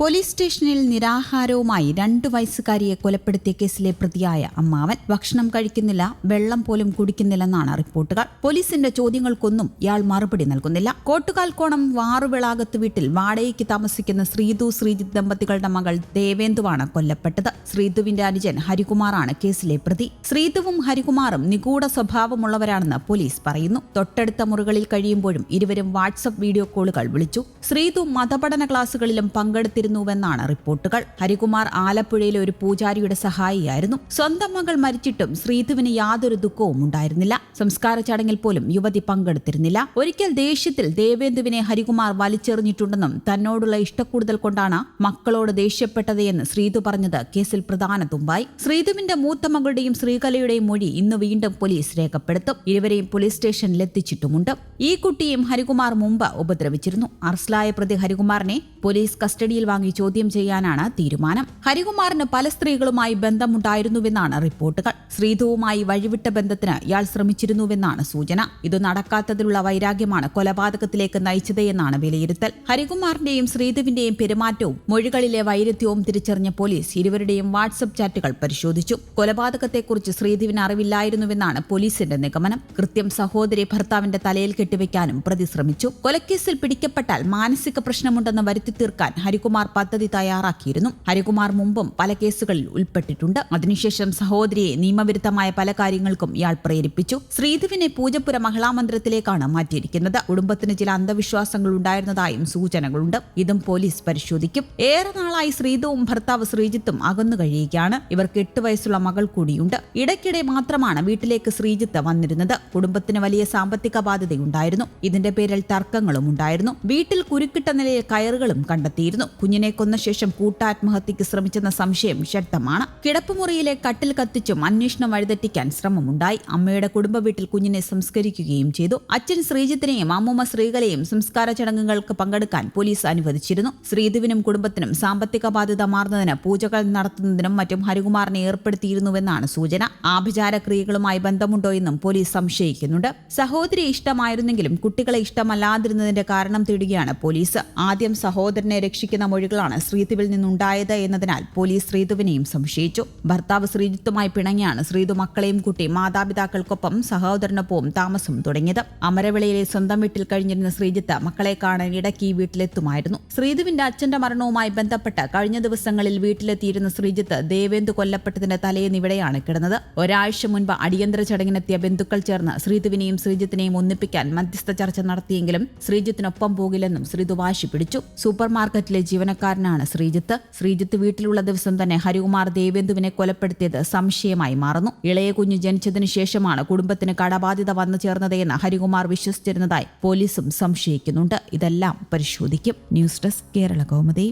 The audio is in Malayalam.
പോലീസ് സ്റ്റേഷനിൽ നിരാഹാരവുമായി രണ്ടു വയസ്സുകാരിയെ കൊലപ്പെടുത്തിയ കേസിലെ പ്രതിയായ അമ്മാവൻ ഭക്ഷണം കഴിക്കുന്നില്ല വെള്ളം പോലും കുടിക്കുന്നില്ലെന്നാണ് റിപ്പോർട്ടുകൾ. പോലീസിന്റെ ചോദ്യങ്ങൾക്കൊന്നും ഇയാൾ മറുപടി നൽകുന്നില്ല. കോട്ടുകാൽക്കോണം വാറുവിളാകത്ത് വീട്ടിൽ വാടകയ്ക്ക് താമസിക്കുന്ന ശ്രീതു ശ്രീജിത്ത് ദമ്പതികളുടെ മകൾ ദേവേന്ദുവാണ് കൊല്ലപ്പെട്ടത്. ശ്രീതുവിന്റെ അനുജൻ ഹരികുമാറാണ് കേസിലെ പ്രതി. ശ്രീതുവും ഹരികുമാറും നിഗൂഢ സ്വഭാവമുള്ളവരാണെന്ന് പോലീസ് പറയുന്നു. തൊട്ടടുത്ത മുറികളിൽ കഴിയുമ്പോഴും ഇരുവരും വാട്സപ്പ് വീഡിയോ കോളുകൾ വിളിച്ചു. ശ്രീതു മതപഠന ക്ലാസുകളിലും പങ്കെടുത്തിരുന്നുവെന്നാണ് റിപ്പോർട്ടുകൾ. ഹരികുമാർ ആലപ്പുഴയിലെ ഒരു പൂജാരിയുടെ സഹായിയായിരുന്നു. സ്വന്തം മകൾ മരിച്ചിട്ടും ശ്രീധുവിന് യാതൊരു ദുഃഖവും ഉണ്ടായിരുന്നില്ല. സംസ്കാര ചടങ്ങിൽ പോലും യുവതി പങ്കെടുത്തിരുന്നില്ല. ഒരിക്കൽ ദേഷ്യത്തിൽ ദേവേന്ദുവിനെ ഹരികുമാർ വലിച്ചെറിഞ്ഞിട്ടുണ്ടെന്നും തന്നോടുള്ള ഇഷ്ടക്കൂടുതൽ കൊണ്ടാണ് മക്കളോട് ദേഷ്യപ്പെട്ടത് എന്ന് ശ്രീധു പറഞ്ഞത് കേസിൽ പ്രധാന തുമ്പായി. ശ്രീധുവിന്റെ മൂത്ത മകളുടെയും ശ്രീകലയുടെയും മൊഴി ഇന്ന് വീണ്ടും പോലീസ് രേഖപ്പെടുത്തും. ഇരുവരെയും പോലീസ് സ്റ്റേഷനിൽ എത്തിച്ചിട്ടുമുണ്ട്. ഈ കുട്ടിയും ഹരികുമാർ മുമ്പ് ഉപദ്രവിച്ചിരുന്നു. അറസ്റ്റിലായ പ്രതി ഹരികുമാറിനെ പോലീസ് കസ്റ്റഡിയിൽ വാങ്ങി ചോദ്യം ചെയ്യാനാണ് തീരുമാനം. ഹരികുമാറിന് പല സ്ത്രീകളുമായി ബന്ധമുണ്ടായിരുന്നുവെന്നാണ് റിപ്പോർട്ടുകൾ. ശ്രീധുവുമായി വഴിവിട്ട ബന്ധത്തിന് ഇയാൾ ശ്രമിച്ചിരുന്നുവെന്നാണ് സൂചന. ഇത് നടക്കാത്തതിലുള്ള വൈരാഗ്യമാണ് കൊലപാതകത്തിലേക്ക് നയിച്ചതെന്നാണ് വിലയിരുത്തൽ. ഹരികുമാറിന്റെയും ശ്രീധുവിന്റെയും പെരുമാറ്റവും മൊഴികളിലെ വൈരുദ്ധ്യവും തിരിച്ചറിഞ്ഞ പോലീസ് ഇരുവരുടെയും വാട്സപ്പ് ചാറ്റുകൾ പരിശോധിച്ചു. കൊലപാതകത്തെക്കുറിച്ച് ശ്രീധുവിന് അറിവില്ലായിരുന്നുവെന്നാണ് പോലീസിന്റെ നിഗമനം. കൃത്യം സഹോദരി ഭർത്താവിന്റെ തലയിൽ കെട്ടിവെക്കാനും പ്രതി ശ്രമിച്ചു കൊലക്കേസിൽ പിടിക്കപ്പെട്ടാൽ മാനസിക പ്രശ്നമുണ്ടെന്ന് വരുത്തി തീർക്കാൻ ഹരികുമാർ പദ്ധതി തയ്യാറാക്കിയിരുന്നു. ഹരികുമാർ മുമ്പും പല കേസുകളിൽ ഉൾപ്പെട്ടിട്ടുണ്ട്. അതിനുശേഷം സഹോദരിയെ നിയമവിരുദ്ധമായ പല കാര്യങ്ങൾക്കും ഇയാൾ പ്രേരിപ്പിച്ചു. ശ്രീധുവിനെ പൂജപ്പുര മഹിളാമന്ദിരത്തിലേക്കാണ് മാറ്റിയിരിക്കുന്നത്. കുടുംബത്തിന് ചില അന്ധവിശ്വാസങ്ങൾ ഉണ്ടായിരുന്നതായും സൂചനകളുണ്ട്. ഇതും പോലീസ് പരിശോധിക്കും. ഏറെ നാളായി ശ്രീധുവും ഭർത്താവ് ശ്രീജിത്തും അകന്നു കഴിയുകയാണ്. ഇവർക്ക് എട്ട് വയസ്സുള്ള മകൾ കൂടിയുണ്ട്. ഇടയ്ക്കിടെ മാത്രമാണ് വീട്ടിലേക്ക് ശ്രീജിത്ത് വന്നിരുന്നത്. കുടുംബത്തിന് വലിയ സാമ്പത്തിക ബാധ്യതയുണ്ടായിരുന്നു. ഇതിന്റെ പേരിൽ തർക്കങ്ങളും ഉണ്ടായിരുന്നു. വീട്ടിൽ കുരുക്കിട്ട നിലയിൽ കയറുകളും കണ്ടെത്തിയിരുന്നു. കുഞ്ഞിനെ കൊന്ന ശേഷം കൂട്ടാത്മഹത്യക്ക് ശ്രമിച്ചെന്ന സംശയം ശക്തമാണ്. കിടപ്പുമുറിയിലെ കട്ടിൽ കത്തിച്ചും അന്വേഷണം വഴിതെറ്റിക്കാൻ ശ്രമമുണ്ടായി. അമ്മയുടെ കുടുംബ വീട്ടിൽ കുഞ്ഞിനെ സംസ്കരിക്കുകയും ചെയ്തു. അച്ഛൻ ശ്രീജിത്തിനെയും അമ്മൂമ്മ ശ്രീകലയും സംസ്കാര ചടങ്ങുകൾക്ക് പങ്കെടുക്കാൻ പോലീസ് അനുവദിച്ചിരുന്നു. ശ്രീധുവിനും കുടുംബത്തിനും സാമ്പത്തിക ബാധ്യത മാറുന്നതിന് പൂജകൾ നടത്തുന്നതിനും മറ്റും ഹരികുമാറിനെ ഏർപ്പെടുത്തിയിരുന്നുവെന്നാണ് സൂചന. ആഭിചാര ക്രിയകളുമായി ബന്ധമുണ്ടോ എന്നും പോലീസ് സംശയിക്കുന്നുണ്ട്. സഹോദരി ഇഷ്ടമായിരുന്നെങ്കിലും കുട്ടികളെ ഇഷ്ടമല്ലാതിരുന്നതിന്റെ കാരണം തേടുകയാണ് പോലീസ്. ആദ്യം സഹോദരനെ രക്ഷിക്കുന്ന മൊഴികളാണ് ശ്രീതുവിൽ നിന്നുണ്ടായത് എന്നതിനാൽ പോലീസ് ശ്രീതുവിനെയും സംശയിച്ചു. ഭർത്താവ് ശ്രീജിത്തുമായി പിണങ്ങിയാണ് ശ്രീതു മക്കളെയും കുട്ടി മാതാപിതാക്കൾക്കൊപ്പം സഹോദരനൊപ്പവും താമസം തുടങ്ങിയത്. അമരവിളയിലെ സ്വന്തം വീട്ടിൽ കഴിഞ്ഞിരുന്ന ശ്രീജിത്ത് മക്കളെ കാണാൻ ഇടയ്ക്ക് ഈ വീട്ടിലെത്തുമായിരുന്നു. ശ്രീതുവിന്റെ അച്ഛന്റെ മരണവുമായി ബന്ധപ്പെട്ട് കഴിഞ്ഞ ദിവസങ്ങളിൽ വീട്ടിലെത്തിയിരുന്ന ശ്രീജിത്ത് ദേവേന്ദു കൊല്ലപ്പെട്ടതിന്റെ തലേന്ന് ഇവിടെയാണ് കിടന്നത്. ഒരാഴ്ച മുൻപ് അടിയന്തര ചടങ്ങിനെത്തിയ ബന്ധുക്കൾ ചേർന്ന് ശ്രീതുവിനെയും ശ്രീജിത്തിനെയും ഒന്നിപ്പിക്കാൻ മധ്യസ്ഥ ചർച്ച നടത്തിയെങ്കിലും ശ്രീജിത്തിനൊപ്പം പോകില്ലെന്നും ശ്രീതു വാശി പിടിച്ചു. സൂപ്പർ മാർക്കറ്റിലെ ജീവനക്കാരനാണ് ശ്രീജിത്ത് ശ്രീജിത്ത് വീട്ടിലുള്ള ദിവസം തന്നെ ഹരികുമാർ ദേവേന്ദുവിനെ കൊലപ്പെടുത്തിയത് സംശയമായി മാറുന്നു. ഇളയ കുഞ്ഞ് ജനിച്ചതിനു ശേഷമാണ് കുടുംബത്തിന് കടബാധ്യത വന്നു ചേർന്നതെന്ന് ഹരികുമാർ വിശ്വസിച്ചിരുന്നതായി പോലീസും സംശയിക്കുന്നുണ്ട്. ഇതെല്ലാം പരിശോധിക്കും. News desk Kerala Kaumudi.